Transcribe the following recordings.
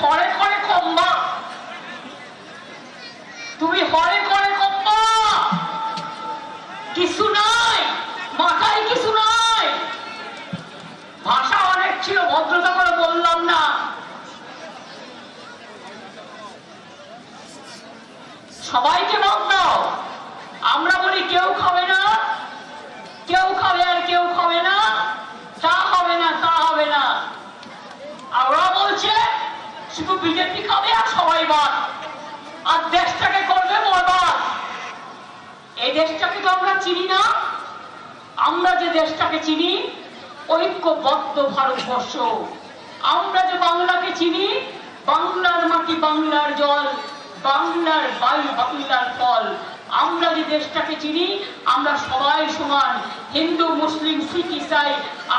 হরে করে কম্বা। তুমি হরে করে কম্বা। কিছু নাই মাথায় কিছু নাই ভাষা অনেক ছিল, ভদ্রতা করে বললাম না। সবাইকে মত দাও আমরা বলি কেউ খাবে না কেউ খাবে আর কেউ খাবে না তা হবে না তা হবে না আর ওরা বলছে শুধু বিজেপি খাবে আর সবাই বাদ। আর দেশটাকে করবে বরবাদ এই দেশটাকে তো আমরা চিনি না। আমরা যে দেশটাকে চিনি, ঐক্যবদ্ধ ভারতবর্ষ। আমরা যে বাংলাকে চিনি, বাংলার মাটি বাংলার জল, বাংলার বায়ু বাংলার ফল। আমরা যে দেশটাকে চিনি, আমরা সবাই সমান। হিন্দু, মুসলিম, শিখ, ইসাই,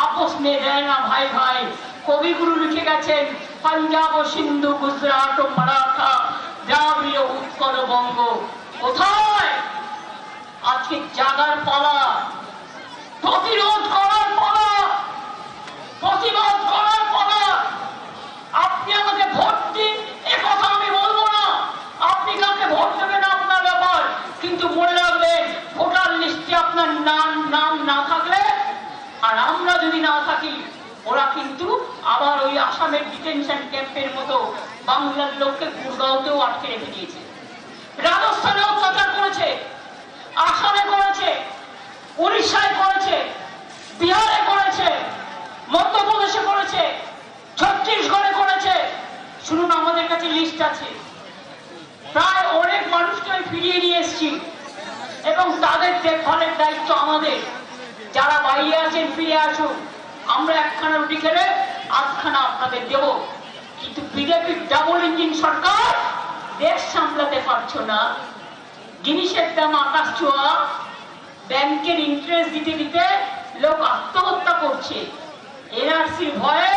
আপস মে দেয় না ভাই ভাই। কবিগুরু লিখে গেছেন, পাঞ্জাব ও সিন্ধু, গুজরাট ও মারাঠা, দ্রাবিড় উৎকল বঙ্গ। কোথায়? আজকে জাগার পালা, প্রতিরোধ করার পালা, প্রতিবাদ করার পালা আপনি আমাকে ভোট দিন এ কথা আমি বলব না আপনি কাউকে ভোট দেবেন আপনার ব্যাপার কিন্তু মনে রাখবেন ভোটার লিস্টে আপনার নাম নাম না থাকলে আর আমরা যদি না থাকি ওরা কিন্তু আবার ওই আসামের ডিটেনশন ক্যাম্পের মতো বাংলার লোককে গুরগাঁওতেও আটকে রেখে দিয়েছে। রাজস্থানে অত্যাচার করেছে, আসামে করেছে, উড়িষ্যায় করেছে, বিহারে করেছে, মধ্যপ্রদেশে করেছে, ছত্তিশগড়ে করেছে। শুনুন, আমাদের কাছে লিস্ট আছে। প্রায় অনেক মানুষকে আমি ফিরিয়ে নিয়ে এসেছি এবং তাদের দেখভালের দায়িত্ব আমাদের। যারা বাইরে আছেন, ফিরে আসুন। আমরা একখানা রুটি খেলে আধখানা আপনাদের দেব। কিন্তু বিজেপির ডাবল ইঞ্জিন সরকার দেশ সামলাতে পারছ না। জিনিসের দাম আকাশ ছোঁয়া। ব্যাংকের ইন্টারেস্ট দিতে দিতে লোক আত্মহত্যা করছে। এনআরসির ভয়ে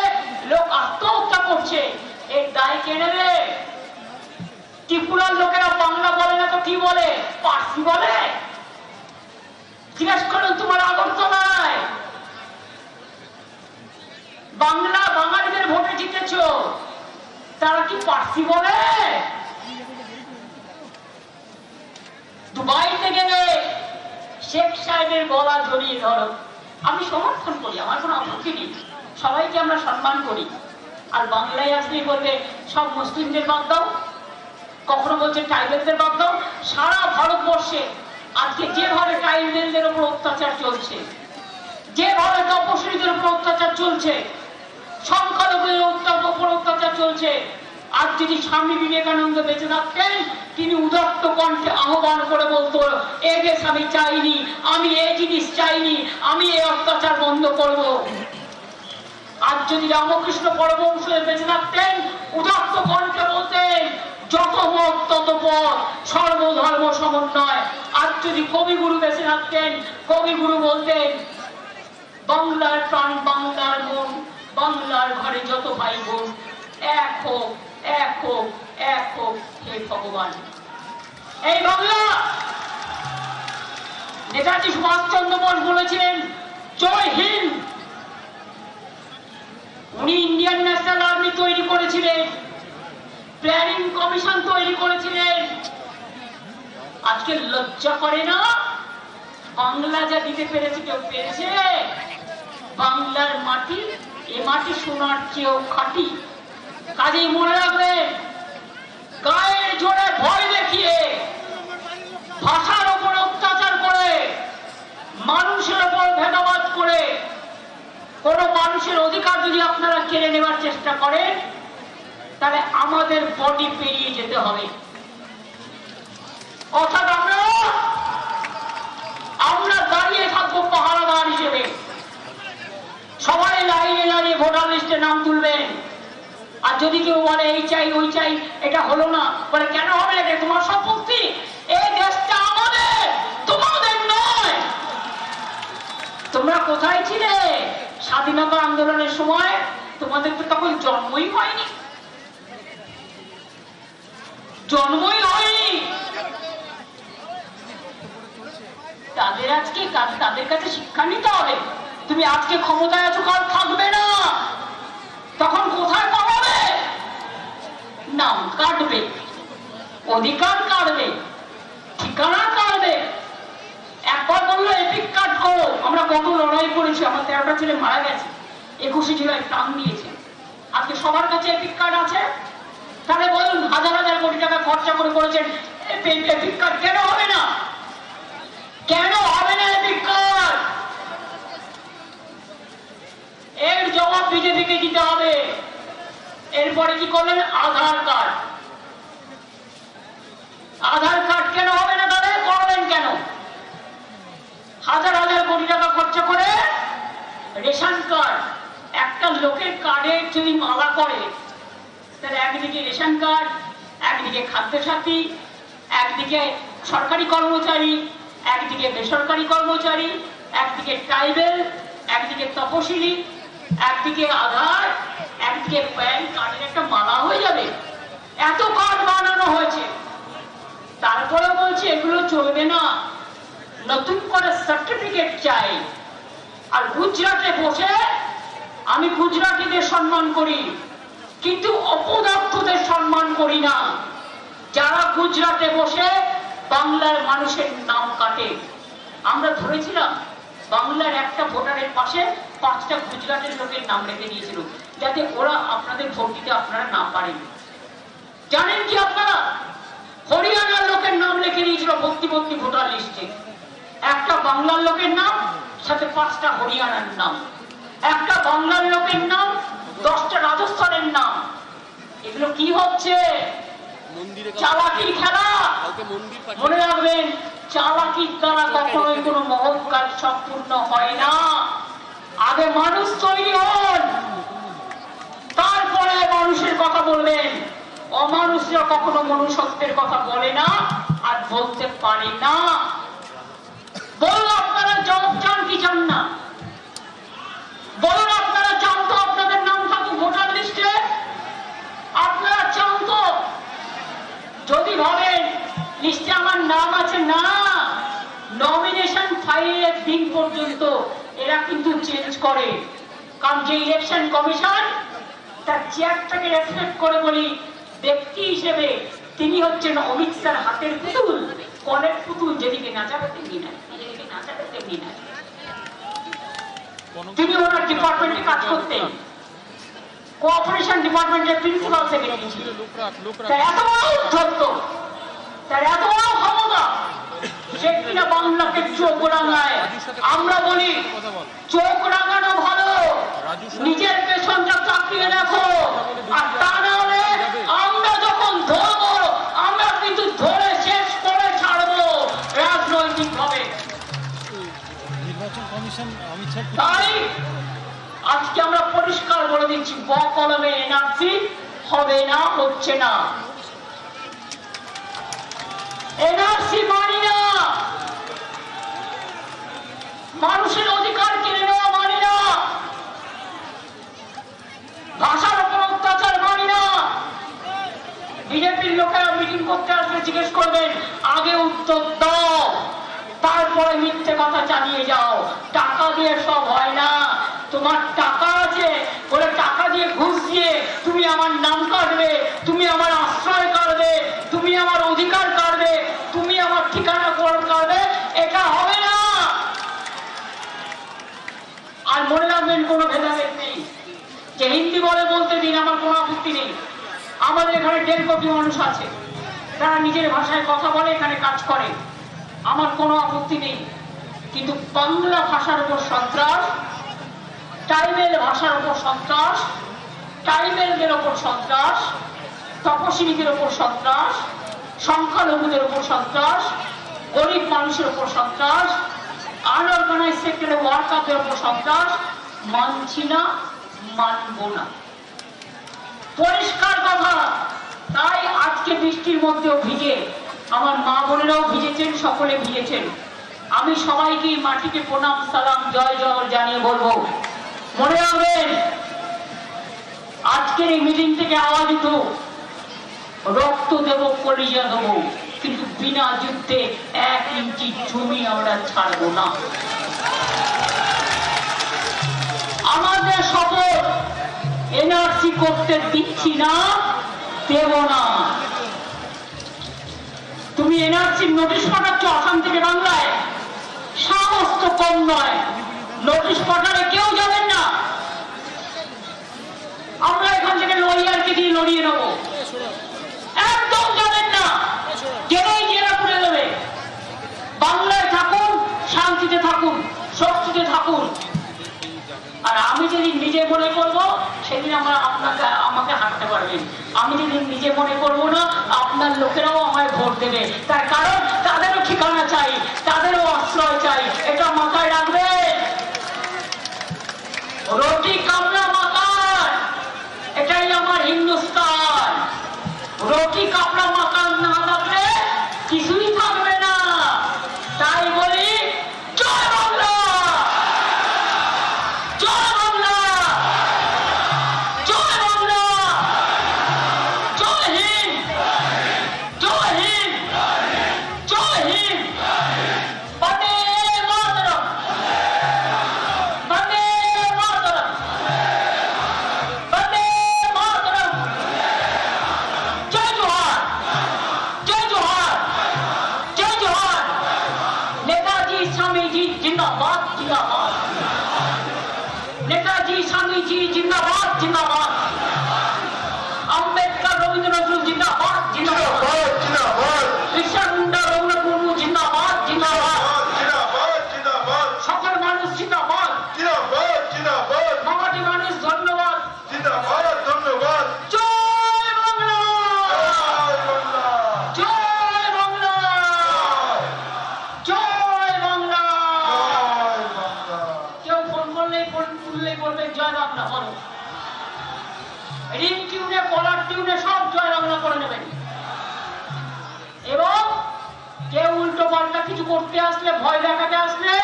লোক আত্মহত্যা করছে। এর দায় কে নেবে? ত্রিপুরার লোকেরা বাংলা বলে না তো কি বলে? পার্সি বলে? জিজ্ঞেস করুন, তোমার আগরতলায় বাংলা বাঙালিদের ভোটে জিতেছ। তারা কি পার্সি বলে? দুবাইতে গেলে শেখ সাহেবের গলা জড়িয়ে ধরো। আমি সমর্থন করি, আমার কোনো আপত্তি নেই। সবাইকে আমরা সম্মান করি। আর বাংলায় আসলে বলবে, সব মুসলিমদের বাদ দাও। কখনো বলছে ট্রাইবেলদের বাদ দাও। সারা ভারতবর্ষে আজকে যেভাবে ট্রাইবেলদের উপর অত্যাচার চলছে যেভাবে তপশিলীদের উপর অত্যাচার চলছে আর যদি স্বামী বিবেকানন্দ বেঁচে থাকতেন, তিনি কণ্ঠে আহ্বান করে বলতো, এ দেশ আমি চাইনি, আমি জিনিস চাইনি, আমি অত্যাচার বন্ধ করব। আর যদি রামকৃষ্ণ পরমহংস বেঁচে থাকতেন, উদাত্ত কণ্ঠে বলতেন, যত মত, তত পথ, সর্বধর্ম সমন্বয়। আর যদি কবিগুরু বেঁচে থাকতেন, কবিগুরু বলতেন, বাংলার প্রাণ বাংলার ঘরে যত ভাই বোন, এক হোক এক হোক এক হোক, হে ভগবান। এই বাংলা! নেতাজি সুভাষচন্দ্র বোস বলেছিলেন, জয় হিন্দ! উনি ইন্ডিয়ান ন্যাশনাল আর্মি তৈরি করেছিলেন, প্ল্যানিং কমিশন তৈরি করেছিলেন। আজকে লজ্জা করে না? বাংলা যা দিতে পেরেছে কেউ পেরেছে? বাংলার মাটি এ মাটি সোনার চেয়েও খাঁটি। কাজেই মনে রাখবে গায়ের জোরে ভয় দেখিয়ে ভাষার ওপর অত্যাচার করে, মানুষের ওপর ভেদাবাদ করে, কোন মানুষের অধিকার যদি আপনারা কেড়ে নেবার চেষ্টা করেন, তাহলে আমাদের বডি পেরিয়ে যেতে হবে। অর্থাৎ আমরা আমরা দাঁড়িয়ে থাকব পাহারাদার হিসেবে সবাই লাইনে দাঁড়িয়ে ভোটার লিস্টে নাম তুলবেন আর যদি কেউ বলে, এই চাই, ওই চাই, এটা হলো না। বলে, কেন হবে? এটা তোমার সম্পত্তি। এই দেশটা আমাদের, তোমাদের নয়। তোমরা কোথায় ছিলে? স্বাধীনতা আন্দোলনের সময় তোমাদের তো তখন জন্মই হয়নি। জন্মই হয়নি। তাদের আজকে, তাদের কাছে শিক্ষা নিতে হবে। তুমি আজকে ক্ষমতায় আছো, কাল থাকবে না। তখন কোথায় পাবে কাটবে। অধিকার কাটবে, ঠিকানা কাটবে। একবার বলল, এপিক কার্ড করো। আমরা কত লড়াই করেছি, আমার তেরোটা ছেলে মারা গেছে, একুশে জুলাই প্রাণ দিয়েছে। আজকে সবার কাছে এপিক কার্ড আছে? তাহলে বলুন, হাজার হাজার কোটি টাকা খরচা করে করেছেন এপিক কার্ড কেন হবে না? কেন হবে না এপিক কার্ড এর জবাব বিজেপিকে দিতে হবে। এরপরে কি করলেন? আধার কার্ড। আধার কার্ড কেন হবে না তাহলে করবেন কেন? হাজার হাজার কোটি টাকা খরচ করে রেশন কার্ড। একটা লোকের কার্ডে যদি মালা করে তাহলে একদিকে রেশন কার্ড, একদিকে খাদ্য সাথী একদিকে সরকারি কর্মচারী, একদিকে বেসরকারি কর্মচারী, একদিকে ট্রাইবেল, একদিকে তপশিলি একদিকে আধার একদিকে প্যান কার্ডের একটা মালা হয়ে যাবে। এত কার্ড বানানো হয়েছে। তারপরে বলছে, এগুলো চলবে না। নতুন করে সার্টিফিকেট চাই। আর গুজরাটে বসে আমি গুজরাটিদের সম্মান করি, কিন্তু অপদার্থদের সম্মান করি না। যারা গুজরাটে বসে বাংলার মানুষের নাম কাটে। আমরা ধরেছিলাম বাংলার একটা ভোটারের পাশে পাঁচটা গুজরাটের লোকের নাম রেখে দিয়েছিল যাতে ওরা আপনাদের ভোট দিতে আপনারা না পারেন। জানেন কি আপনারা? হরিয়ানার লোকের নাম লিখে দিয়েছিল ভর্তি ভর্তি ভোটার লিস্টে। একটা বাংলার লোকের নাম সাথে পাঁচটা হরিয়ানার নাম। একটা বাংলার লোকের নাম দশটা রাজস্থানের নাম। এগুলো কি হচ্ছে? চালাকির খেলা। মনে রাখবেন চালাকির দ্বারা কখনোই কোনো মহৎ কাজ সম্পূর্ণ হয় না। আগে মানুষ তৈরি হন, তারপরে মানুষের কথা বলবেন। অমানুষরা কখনো মনুষ্যত্বের কথা বলে না আর বলতে পারে না। বলুন আপনারা জবাব চান কি চান না? বলুন আপনারা চান তো আপনাদের নাম থাকুক ভোটার লিস্টে। আপনারা চান তো। যদি ভাবেন, লিস্টে আমার নাম আছে না ফাইলের দিন পর্যন্ত এরা কিন্তু চেঞ্জ করে। কারণ যে ইলেকশন কমিশন তার চেয়ারটাকে রেসপেক্ট করে বলি ব্যক্তি হিসেবে তিনি হচ্ছেন অমিত শাহ হাতের পুতুল কলের পুতুল, যেদিকে নাচাবে তেমনি না যেদিকে নাচাবে তেমনি না তিনি ওনার ডিপার্টমেন্টে কাজ করতেন কোঅপারেশন ডিপার্টমেন্টের প্রিন্সিপাল সেক্রেটারি ছিলেন তার এত বড় উদ্ধত্ত তার এত বড় সে কিনা বাংলাকে চোখ রাঙায় আমরা বলি চোখ রাঙানো ভালো নিজের পেছনটা তাকিয়ে দেখো আর তা না হলে আমরা যখন ধরবো আমরা কিন্তু ধরে শেষ করে ছাড়বো রাজনৈতিক ভাবে তাই আজকে আমরা পরিষ্কার বলে দিচ্ছি ব কলমে এনআরসি হবে না হচ্ছে না। এনআরসি মানি না। মানুষের অধিকার কেড়ে নেওয়া মানি না। ভাষার উপর অত্যাচার মানি না। বিজেপির লোকেরা মিটিং করতে আসলে জিজ্ঞেস করবেন আগে উত্তর দাও, তারপরে মিথ্যে কথা চালিয়ে যাও। টাকা দিয়ে সব হয় না। তোমার টাকা আপত্তি নেই। আমাদের এখানে দেড় কোটি মানুষ আছে। তারা নিজের ভাষায় কথা বলে, এখানে কাজ করে। আমার কোনো আপত্তি নেই। কিন্তু বাংলা ভাষার উপর সন্ত্রাস ট্রাইবেল ভাষার উপর সন্ত্রাস ট্রাইবেলদের উপর সন্ত্রাস তপশিলীদের উপর সন্ত্রাস, সংখ্যালঘুদের উপর সন্ত্রাস, গরিব মানুষের উপর সন্ত্রাস আনঅর্গানাইজ সেক্টরে ওয়ার্কারদের ওপর সন্ত্রাস, মানছি না, মানব না। পরিষ্কার কথা। তাই আজকে বৃষ্টির মধ্যেও ভিজে, আমার মা বোনেরাও ভিজেছেন, সকলে ভিজেছেন। আমি সবাইকে মাটিকে প্রণাম, সালাম, জয় জয় জানিয়ে বলব। মনে রাখবেন, আজকের এই মিটিং থেকে আওয়াজ উঠো। রক্ত দেব, কলিজা দেবো, কিন্তু বিনা যুদ্ধে এক ইঞ্চি জমি আমরা ছাড়বো না। আমাদের এনআরসি করতে দিচ্ছি না, দেব না। তুমি এনআরসির নোটিশ পাঠাচ্ছ আসাম থেকে বাংলায়? সাহস তো কম নয়। নোটিশ পাঠালে কেউ যাবেন না। আমরা এখান থেকে লরিয়ারকে দিয়ে লড়িয়ে নেব। একদম যাবেন না। জেলেই জেলা করে দেবে। বাংলায় থাকুন, শান্তিতে থাকুন শক্তিতে থাকুন। আর আমি যেদিন নিজে মনে করব, সেদিন আমরা আপনাকে, আমাকে হাঁটতে পারবেন। আমি যেদিন নিজে মনে করব না, আপনার লোকেরাও আমায় ভোট দেবে। তার কারণ, তাদেরও ঠিকানা চাই, তাদেরও আশ্রয় চাই। এটা মাথায় রাখবে। রুটি কামলা মাকান এটাই আমার হিন্দুস্তান। রুটি কাপড়া স্বামীজি জিন্দাবাদ? জিন্দাবাদ। আম্বেদকর রবীন্দ্র নজরুল জিন্দাবাদ। জিন্দাবাদ জিন্দাবাদ। কৃষ্ণ মুন্ডা রঘুনাথ মুর্মু জিন্দাবাদ। জিন্দাবাদ জিন্দাবাদ জিন্দাবাদ। সকল মানুষ জিন্দাবাদ। জিন্দাবাদ জিন্দাবাদ। মামাটি মানুষ ধন্যবাদ। জিন্দাবাদ কিছু করতে আসলে ভয় দেখাতে আসলে,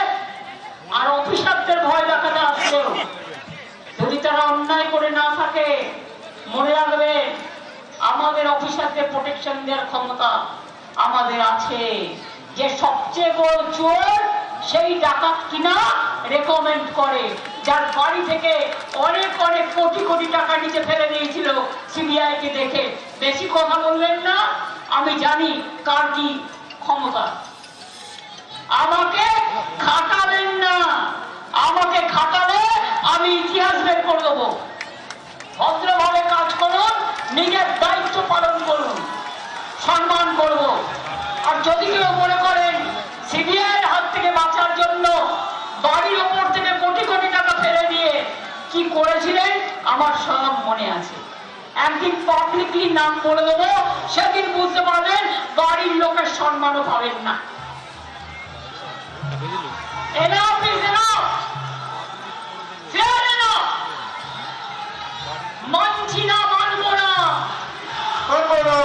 আর অফিসারদের ভয় দেখাতে আসলেও যদি তারা অন্যায় করে না থাকে, মনে রাখবে, আমাদের অফিসারদের প্রোটেকশন দেওয়ার ক্ষমতা আমাদের আছে। যে সবচেয়ে বড় চোর, সেই ডাকাত কিনা রেকমেন্ড করে। যার বাড়ি থেকে অনেক অনেক কোটি কোটি টাকা নিচে ফেলে দিয়েছিল সিবিআই কে দেখে। বেশি কথা বললেন না, আমি জানি কার কি ক্ষমতা। নিজের দায়িত্ব পালন করুন, সম্মান করব। আর যদি কেউ মনে করেন সিবিআই হাত থেকে বাঁচার জন্য বাড়ির ওপর থেকে কোটি কোটি টাকা ফেলে দিয়ে কি করেছিলেন, আমার সব মনে আছে। একদিন পাবলিকলি নাম বলে দেবো, সেদিন বুঝতে পারবেন বাড়ির লোকের সম্মানও পাবেন না। Enough is মানবো না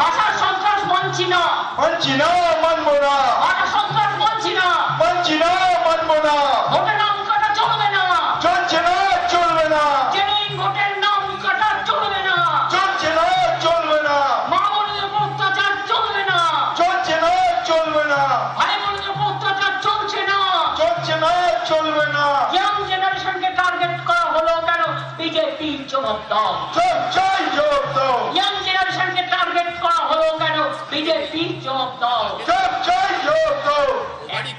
ভাষার সন্ত্রাস মানছি না মানছি না মানবো না ভাষা সন্ত্রাস মানছি না মানছি না মানবো না ভোটের নাম কাটা চলবে না। চলছে না চলবে না। জেনুইন ভোটের নাম কাটা চলবে না। চলছে না চলবে না। মা বোনদের অত্যাচার চলবে না। চলছে না চলবে না। ভাই বোনদের অত্যাচার চলছে না। চলছে না চলবে না। ইয়াং জেনারেশনকে টার্গেট করা হলো কেন? বিজেপি জবাব দাও।